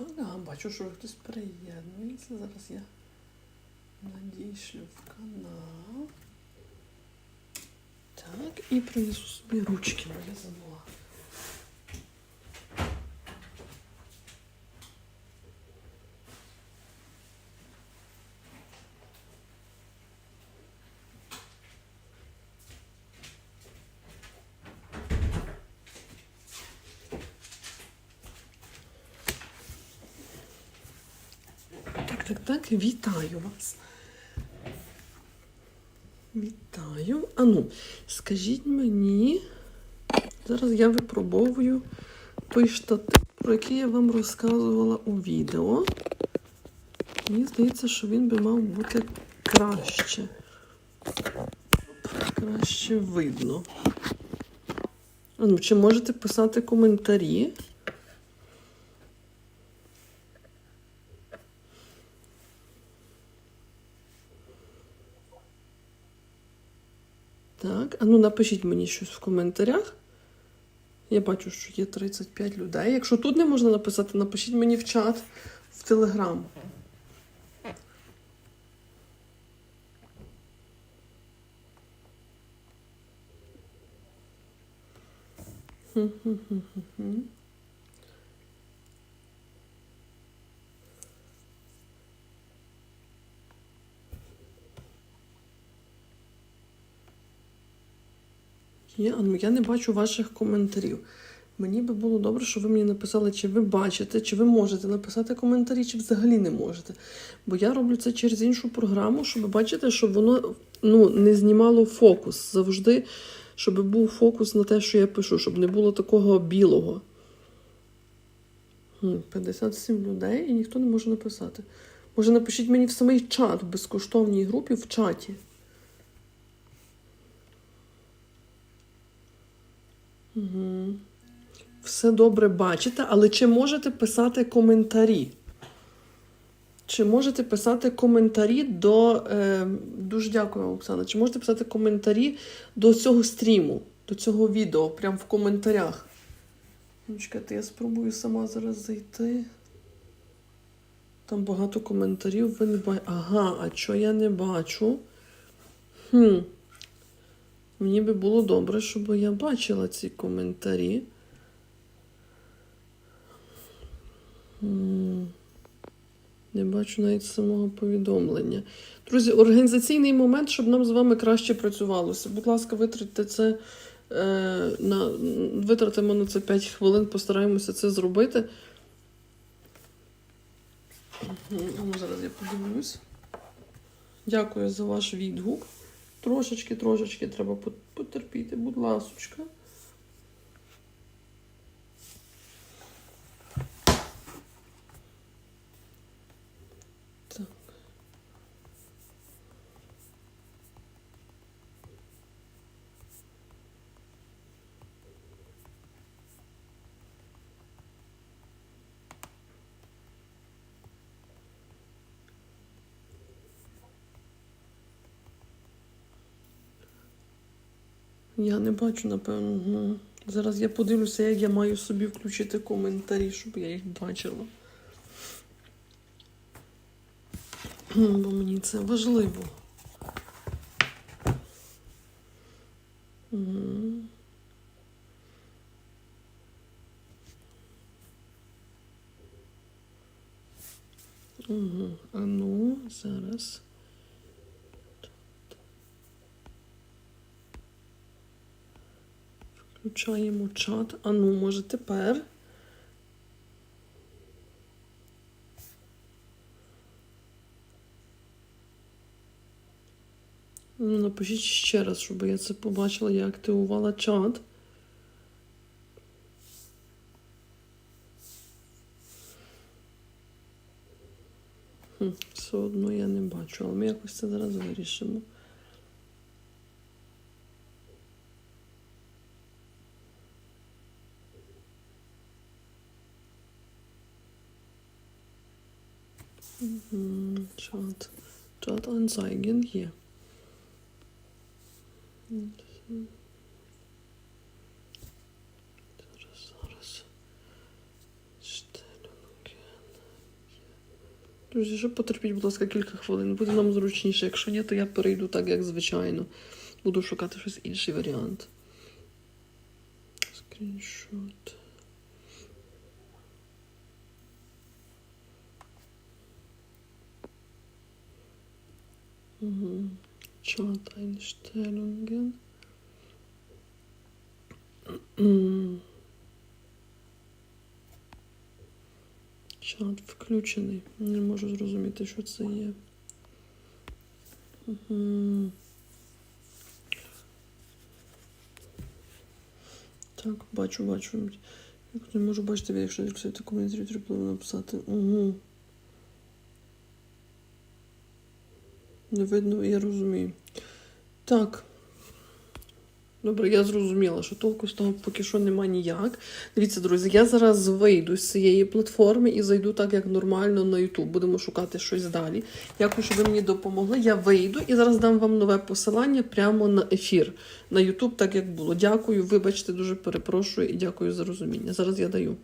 Ага, бачу, що хтось приєднується. Зараз я надійшлю в канал. Так, і принесу собі ручки, бо я забула. Так, так, вітаю вас. Вітаю. Ану, скажіть мені, зараз я випробовую той штатив, про який я вам розказувала у відео. Мені здається, що він би мав бути краще. Краще видно. Ану, чи можете писати коментарі? Так, а ну напишіть мені щось в коментарях. Я бачу, що є 35 людей. Якщо тут не можна написати, напишіть мені в чат в Телеграм. Хм-хм-хм-хм-хм. Є, ну я не бачу ваших коментарів. Мені би було добре, щоб ви мені написали, чи ви бачите, чи ви можете написати коментарі, чи взагалі не можете. Бо я роблю це через іншу програму, щоб бачите, щоб воно ну, не знімало фокус. Завжди, щоб був фокус на те, що я пишу, щоб не було такого білого. 57 людей і ніхто не може написати. Може, напишіть мені в самий чат в безкоштовній групі в чаті. Все добре бачите, але чи можете писати коментарі? Чи можете писати коментарі до. Е, дуже дякую, Оксана. Чи можете писати коментарі до цього стріму, до цього відео, прямо в коментарях? Ну, чекайте, я спробую сама зараз зайти. Там багато коментарів. Ви не бачите. Ага, а що я не бачу? Хм. Мені би було добре, щоб я бачила ці коментарі. Не бачу навіть самого повідомлення. Друзі, організаційний момент, щоб нам з вами краще працювалося. Будь ласка, витратьте це е, на витратимо на це 5 хвилин, постараємося це зробити. Ну, зараз я подивлюсь. Дякую за ваш відгук. Трошечки, трошечки треба потерпіти, будь ласочка. Я не бачу, напевно. Ну, зараз я подивлюся, як я маю собі включити коментарі, щоб я їх бачила. Бо мені це важливо. Угу. А ну, зараз. Включаємо чат. А ну, може тепер. Ну, напишіть ще раз, щоб я це побачила, я активувала чат. Хм, все одно я не бачу, але ми якось це зараз вирішимо. Mhm, Chart, Chart anzeigen hier. Зараз, зараз. Stellungen. Друзі, ще потерпіть, будь ласка, кілька хвилин. Буде нам зручніше. Якщо ні, то я перейду так, як звичайно. Буду шукати щось інший варіант. Скріншот. Угу. Чат Einstellungen. Чат включений. Не можу зрозуміти, що це є. Угу. Так, бачу, бачу. Як не можу бачити, якщо відкрити коментарі, треба написати. Угу. Не видно, я розумію. Так. Добре, я зрозуміла, що толку з того поки що нема ніяк. Дивіться, друзі, я зараз вийду з цієї платформи і зайду так, як нормально на YouTube. Будемо шукати щось далі. Дякую, що ви мені допомогли. Я вийду і зараз дам вам нове посилання прямо на ефір на YouTube, так як було. Дякую, вибачте, дуже перепрошую і дякую за розуміння. Зараз я даю.